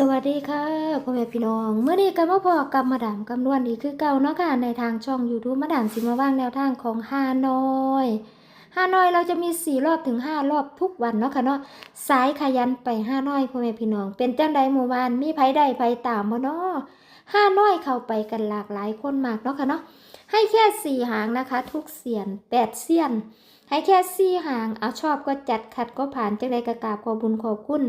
สวัสดีค่ะพ่อแม่พี่น้องเมื่อนี้ก็มาพอกับมาดามกำนวนอีกคือเก่าเนาะค่ะในทางช่อง YouTube มาดามสิมาว่างแนวทางของฮานอยฮานอยเราจะมีสี่รอบถึงห้ารอบทุกวันเนาะค่ะเนาะสายขยันไปฮานอยพ่อแม่พี่น้อง เป็นจังใดหมู่บ้านมีไผใดไผตามบ่เนาะฮานอยเข้าไปกันหลากหลายคนมากเนาะค่ะเนาะให้แค่สี่หางนะคะ ทุกเสียนแปดเสียนให้แค่สี่หางเอาชอบก็จัดขัดก็ผ่านจังใดกระกาบขอบุญขอบคุณ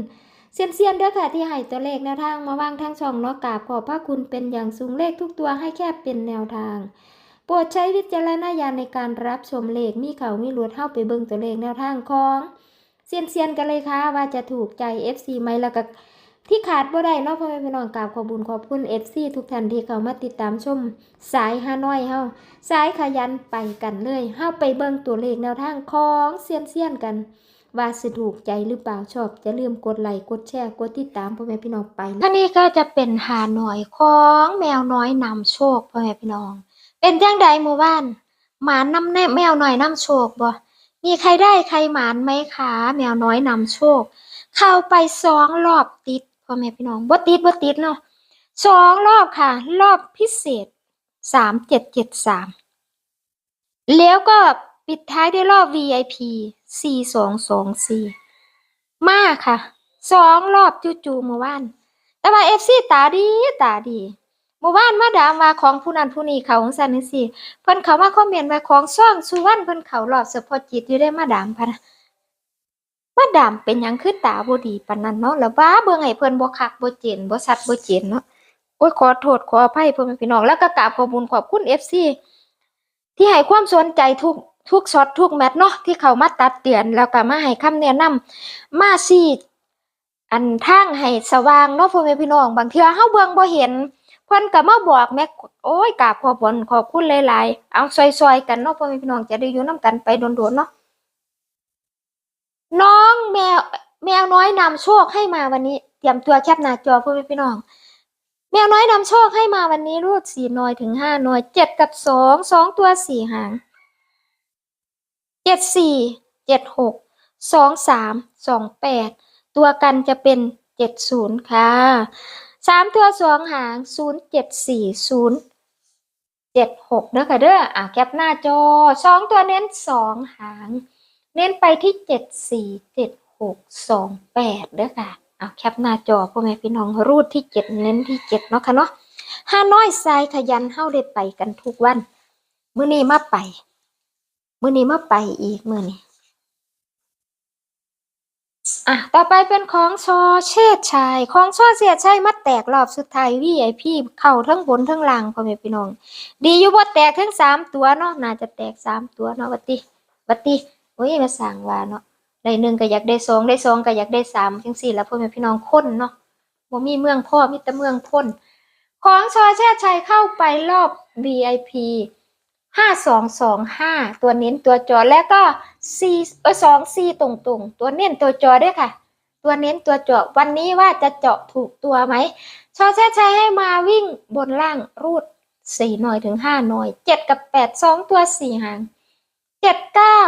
เซียนเซียนๆเด้อค่ะที่ให้ตัวเลขแนวทางมาวางทางช่องเนาะกราบขอบพระคุณเป็นอย่างสูงเลขทุกตัวให้แค่เป็นแนวทาง โปรดใช้วิจารณญาณในการรับชมเลขมีเขามีหลวดเข้าไปเบิ่งตัวเลขแนวทางของเซียนเซียนๆกันเลยค่ะว่าจะถูกใจ FC ไหมแล้วก็ที่ขาดบ่ได้นาะพ่อแม่พี่น้องกราบขอบุญขอบคุณ FC ทุกท่านที่เข้ามาติดตามชม สายฮานอยเฮาสายขยันไปกันเลยเฮาไปเบิ่งตัวเลขแนวทางของเซียนเซียนๆกัน ว่าสิถูกใจหรือเปล่าชอบจะลืมกดไลค์กดแชร์กดติดตามพ่อแม่พี่น้องไปท่านี้ก็จะเป็นหาหน่อยของแมวน้อยนำโชคพ่อแม่พี่น้อง เป็นจังใดหมู่บ้านหมานนำแน่แมวน้อยนำโชคบ่มีใครได้ใครหมานไหมคะแมวน้อยนำโชค เข้าไปสองรอบติดพ่อแม่พี่น้องบ่ติดบ่ติดเนาะสองรอบค่ะ รอบพิเศษสามเจ็ดเจ็ดสามแล้วก็ปิดท้ายด้วยรอบ VIP 4224มาค่ะสองรอบจู่ๆเมื่อวาน แต่ว่า FC ตาดีตาดีเมื่อวานมาดามว่าของผู้นั้นผู้นี้เขาของสันนิสิเพิ่นเขามาคอมเมนต์ว่าของซ่องสุวรรณเพิ่นเขารอบเฉพาะจิตอยู่ได้มาดามพะนะมาดามเป็นหยังคือตาบ่ดีปานนั้นเนาะแล้วว่าเบิ่งให้เพิ่นบ่คักบ่เจนบ่ชัดบ่เจนเนาะโอ้ยขอโทษขออภัยเพ่อแม่พี่น้องแล้วก็กราบขอบคุณขอบคุณ FC ที่ให้ความสนใจทุก ทุกช็อตทุกแมตช์เนาะที่เขามาตัดเตือนแล้วก็มาให้คำแนะนำมาซีอันทางให้สว่างเนาะพ่อแม่พี่น้องบางเทื่อเฮาเบิ่งบ่เห็นเพิ่นก็มาบอกแม่โอ้ยกราบขอบคุณขอบคุณหลายๆ เอาซอยๆกันเนาะพ่อแม่พี่น้องจะได้อยู่นํกันไปโดนๆเนาะน้องแมวแมวน้อยนำโชคให้มาวันนี้ เตรียมตัวแคปหน้าจอพ่อแม่พี่น้อง แมวน้อยนำโชคให้มาวันนี้รูดสี่หน่วยถึงห้าหน่วยเจ็ดกับสองสองตัวสี่หาง เจ็ดสี่เจ็ดหกสองสามสองแปดตัวกันจะเป็นเจ็ดศูนย์ค่ะสามตัวสองหางศูนย์เจ็ดสี่ศูนย์เจ็ดหกเด้อค่ะเด้ออะแคปหน้าจอสองตัวเน้นสองหาง เน้นไปที่เจ็ดสี่เจ็ดหกสองแปดเด้อค่ะเอาแคปหน้าจอพ่อแม่พี่น้องรูดที่เจ็ดเน้นที่เจ็ดเนาะค่ะเนาะห้าน้อยทรายขยันเฮาได้ไปกันทุกวัน มื้อนี้มาไป มื้อนี้มาไปอีกมื้อนี้อะต่อไปเป็นของชอเชษชัยของชอเสียชัยมาแตกรอบสุดท้าย VIP เข้าทั้งบนทั้งล่างพ่อแม่พี่น้อง ดีอยู่บ่แตกทั้งสามตัวเนาะน่าจะแตกสามตัวเนาะวัดติวัดติโอ้ยมาสั่งว่าเนาะได้หนึ่งก็อยากได้สองได้สองก็อยากได้สามจังสี่แล้วพ่อแม่พี่น้องคนเนาะบ่มีเมืองพ่อมีแต่เมืองพ้นของชอแช่ชัยเข้าไปรอบ VIP ห้าสองสองห้าตัวเน้นตัวจอแล้วก็สี่เออสองสี่ตรงตรงตัวเน้นตัวจอด้วยค่ะ ตัวเน้นตัวจอวันนี้ว่าจะเจาะถูกตัวไหมชอแช่ชัยให้มาวิ่งบนล่างรูดสี่หน่อยถึงห้าหน่อยเจ็ดกับแปดสองตัวสี่หางเจ็ดเก้า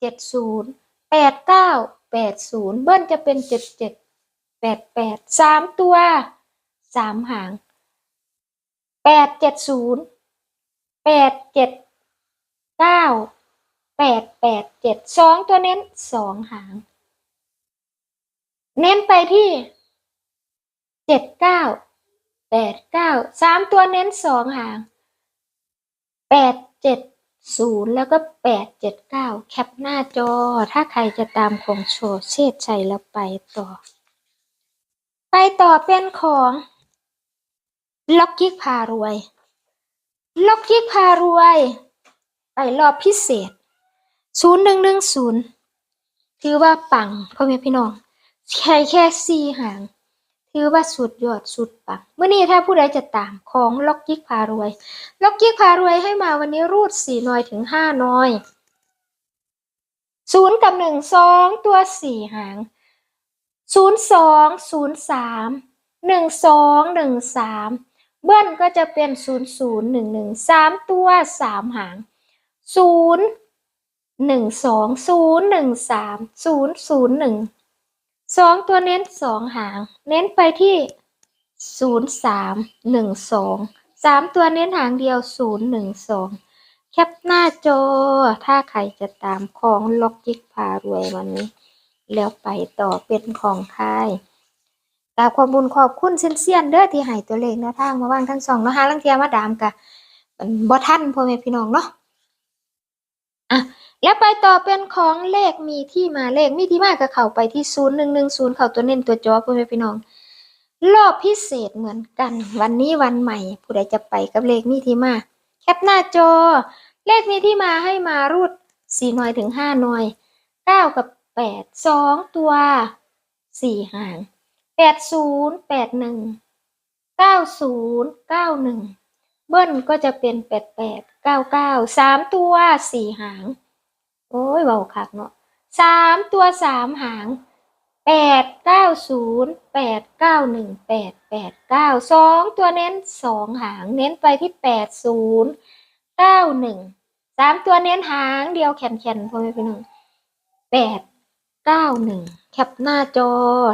เจ็ดศูนย์แปดเก้าแปดศูนย์เบิ้ลจะเป็นเจ็ดเจ็ดแปดแปดสามตัวสามหางแปดเจ็ดศูนย์ แปดเจ็ดเก้าแปดแปดเจ็ดสองตัวเน้นสองหาง เน้นไปที่เจ็ดเก้าแปดเก้าสามตัวเน้นสองหางแปดเจ็ดศูนย์แล้วก็แปดเจ็ดเก้าแคปหน้าจอ ถ้าใครจะตามของโชว์เชษชัยแล้วไปต่อ ไปต่อเป็นของล็อกกิกพารวย ล็อกกิกพารวยไปรอบพิเศษ ศูนย์หนึ่งหนึ่งศูนย์ถือว่าปังพ่อแม่พี่น้องแค่แค่สี่หาง ถือว่าสุดยอดสุดปังเมื่อนี้ถ้าผู้ใดจะตามของล็อกกิกพารวย ล็อกกี้พารวยให้มาวันนี้รูดสี่น่อยถึงห้าน่อยศูนย์กับหนึ่งสองตัวสี่หางศูนย์สองศูนย์สามหนึ่งสองหนึ่งสาม เบิ้ลก็จะเป็นศูนย์ศูนย์หนึ่งหนึ่งสามตัวสามหางศูนย์หนึ่งสองศูนย์หนึ่งสามศูนย์ศูนย์หนึ่งสองตัวเน้นสองหาง เน้นไปที่ศูนย์สามหนึ่งสองสามตัวเน้นหางเดียวศูนย์หนึ่งสองแคปหน้าจอ ถ้าใครจะตามของล็อกจิกพารวยวันนี้ แล้วไปต่อเป็นของค่าย กราบความบุญขอบคุณเซียนเซียนเด้อที่ให้ตัวเลขแนวทางมาว่างทั้งสองเนาะฮะลังเทียมาดามกะบ่ทันพ่อแม่พี่น้องเนาะอะแล้วไปต่อเป็นของเลขมีที่มาเลขมีที่มาก็เข้าไปที่ศูนย์หนึ่งหนึ่งศูนย์เข้าตัวเน้นตัวจอพ่อแม่พี่น้อง รอบพิเศษเหมือนกัน วันนี้วันใหม่ ผู้ใดจะไปกับเลขมีที่มา แคปหน้าจอ เลขมีที่มาให้มารูดสี่หน่วยถึงห้าหน่วยเก้ากับแปดสองตัวสี่หาง แปดศูนย์แปดหนึ่งเก้าศูนย์เก้าหนึ่งเบิ้ลก็จะเป็นแปดแปดเก้าเก้าสามตัวสี่หาง โอ้ยเบาคักเนาะสามตัวสามหางแปดเก้าศูนย์แปดเก้าหนึ่งแปดแปดเก้าสองตัวเน้นสองหางเน้นไปที่แปดศูนย์เก้าหนึ่งสามตัวเน้นหางเดียวแขนแขนพ่อแม่พี่น้องแปดเก้าหนึ่ง แคปหน้าจอ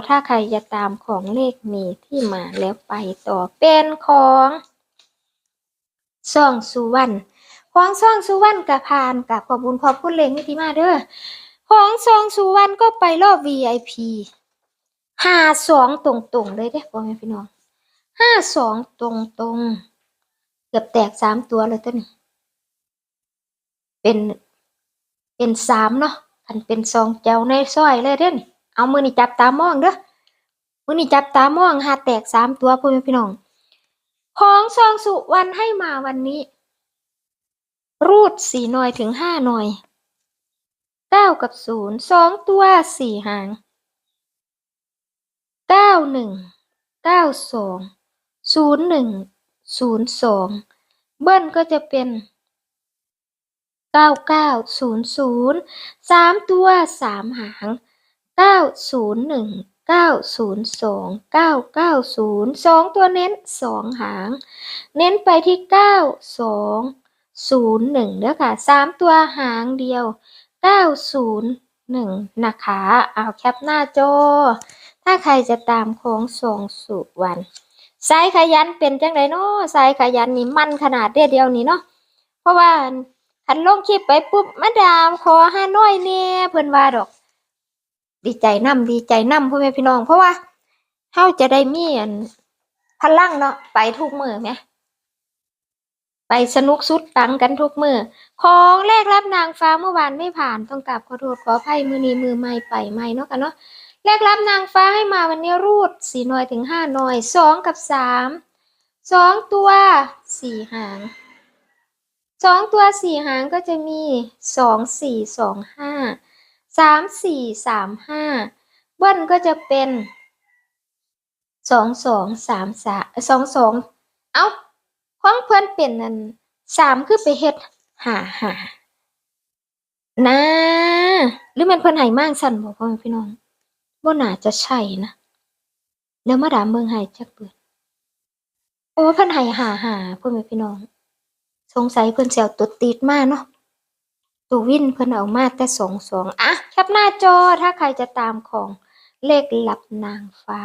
ถ้าใครจะตามของเลขมีที่มาแล้วไปต่อเป็นของซ่องสุวรรณของซองสุวรรณกับพานกับขอบคุญขอบคุณเลงมิติมาเด้อของซองสุวรรณก็ไปรอบ VIP ห้าสองตรงๆเลยเด้พ่อแม่พี่น้องห้าสองตรงๆเกือบแตกสามตัวเลยต้นเป็นเป็นสามเนาะคันเป็นซองเจ้าในซอยเลยเด้อนี่ เอามือนี่จับตามองเด้อมือนี่จับตามองหาแตกสามตัวพ่อแม่พี่น้อง ของซองสุวรรณให้มาวันนี้ รูดสี่หน่วยถึงห้าหน่วยเก้ากับศูนย์สองตัวสี่หางเก้าหนึ่งเก้าสองศูนย์หนึ่งศูนย์สองเบิ้ลก็จะเป็นเก้าเก้าศูนย์ศูนย์สามตัวสามหาง เก้าศูนย์หนึ่งเก้าศูนย์สองเก้าเก้าศูนย์สองตัวเน้นสองหาง เน้นไปที่เก้าสองศูนย์หนึ่งเด้อค่ะสามตัวหางเดียวเก้าศูนย์หนึ่งนะคะเอาแคปหน้าจอ ถ้าใครจะตามโค้งสองสุวรรณสายขยันเป็นจังไดเนาะสายขยันนี่มันขนาดเดียวเดียวนี่เนาะเพราะว่าคันลงคลิปไปปุ๊บมาดามขอห้าน้อยเนี่ยเพิ่นว่าดอก ดีใจนํดีใจนํพ่อแม่พี่น้อง เพราะว่าเฮาจะได้มีอันพลังเนาะไปทุกมือไหมไปสนุกสุดตังกันทุกมือของแรกรับนางฟ้าเมื่อวานไม่ผ่านต้องกราบขอโทษขออภัยมือนี้มือไม่ไปไม่เนาะกันเนาะแรกรับนางฟ้าให้มาวันนี้รูดสี่หน่วยถึงห้าหน่วยสองกับสามสองตัวสี่หางสองตัวสี่หางก็จะมีสองสี่สองห้า สามสี่สามห้าเบิ้ลก็จะเป็นสองสองสามสามสองสองเอ้าของเพื่อนเป็นนั่นสามคือไปเฮ็ดหาหานะหรือแมันเพิ่อนให้มั่งสั่นบ่พ่อพี่น้องบ่น่าจะใช่นะเดี๋ยวมาดามเมืองให้จักเปิดโอ้เพิ่อนให้หาหาพ่อพี่น้อง สงสัยเพิ่อนเสิเอาตัวติดมากเนาะ ตัววินเพิ่นเอามาแต่สองสองอะแคปหน้าจอถ้าใครจะตามของเลขหลับนางฟ้า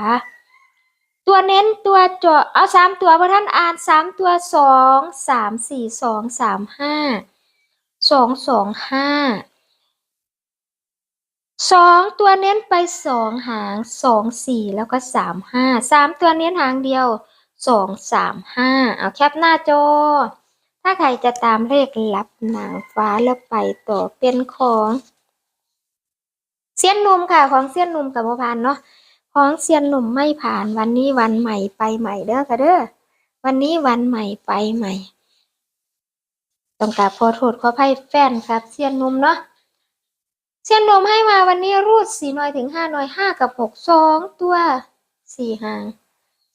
ตัวเน้นตัวเจาะเอาสามตัวพระท่านอ่านสามตัวสองสามสี่สองสามห้าสองสองห้าสองตัวเน้นไปสองหางสองสี่แล้วก็สามห้าสามตัวเน้นหางเดียวสองสามห้าเอาแคปหน้าจอ ถ้าใครจะตามเลขลับนางฟ้าแล้วไปต่อเป็นของเสี้ยนนุ่มค่ะของเสี้ยนนุ่มกับโมพานเนาะของเซียนหนุ่มไม่ผ่านวันนี้วันใหม่ไปใหม่เด้อค่ะเด้อวันนี้วันใหม่ไปใหม่ต้องกราบขอโทษขออภัยแฟนครับเซียนหนุ่มเนาะเซียนหนุ่มให้มาวันนี้รูดสี่หน่อยถึงห้าหน่อยห้ากับหกสองตัวสี่หาง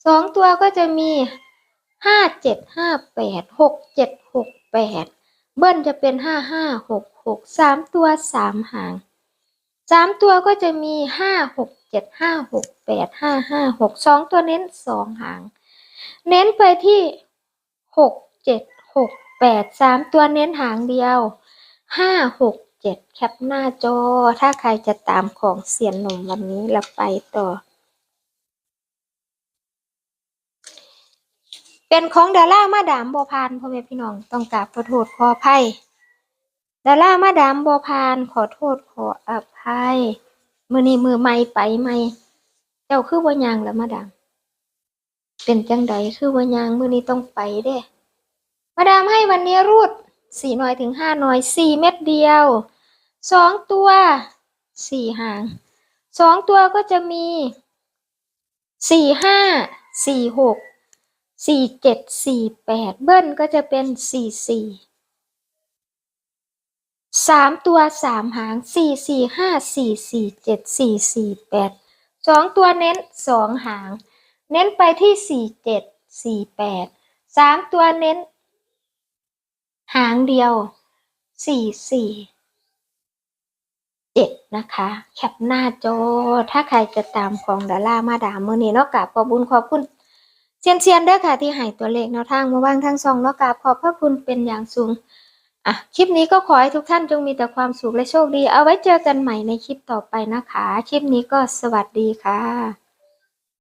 สองตัวก็จะมี ห้าเจ็ดห้าแปดหกเจ็ดหกแปดเบิ้ลจะเป็นห้าห้าหกหกสามตัวสามหางสามตัวก็จะมีห้าหกเจ็ดห้าหกแปดห้าห้าหกสองตัวเน้นสองหาง เน้นไปที่หกเจ็ดหกแปดสามตัวเน้นหางเดียวห้าหกเจ็ดแคปหน้าจอ ถ้าใครจะตามของเสียนหนุ่มวันนี้เราไปต่อ เป็นของดารามาดามบอพานพ่อแม่พี่น้องต้องกราบขอโทษขออภัยดารามาดามบอพานขอโทษขออภัยมือนี้มือไม่ไปไม่เจ้าคือว่ายางแล้วมาดามเป็นจังใดคือว่ายางมือนี้ต้องไปเด้มาดามให้วันนี้รูดสี่หน่อยถึงห้าหน่อยสี่เม็ดเดียวสองตัวสี่หางสองตัวก็จะมีสี่ห้าสี่หก สี่เจ็ดสี่แปดเบิ้ลก็จะเป็นสี่สี่สามตัวสามหางสี่สี่ห้าสี่สี่เจ็ดสี่สี่แปดสองตัวเน้นสองหาง เน้นไปที่สี่เจ็ดสี่แปดสามตัวเน้น หางเดียวสี่สี่เจ็ดนะคะ แคปหน้าจอ ถ้าใครจะตามของดารามาดามมือนี้เนอกกราบขอบคุญขอบคุณ เซียนเซียนเด้อค่ะที่ให้ตัวเลขแนวทางมาว่างทั้งซองเนอกกราบขอบพระคุณเป็นอย่างสูงอะคลิปนี้ก็ขอให้ทุกท่านจงมีแต่ความสุขและโชคดี เอาไว้เจอกันใหม่ในคลิปต่อไปนะคะ คลิปนี้ก็สวัสดีค่ะ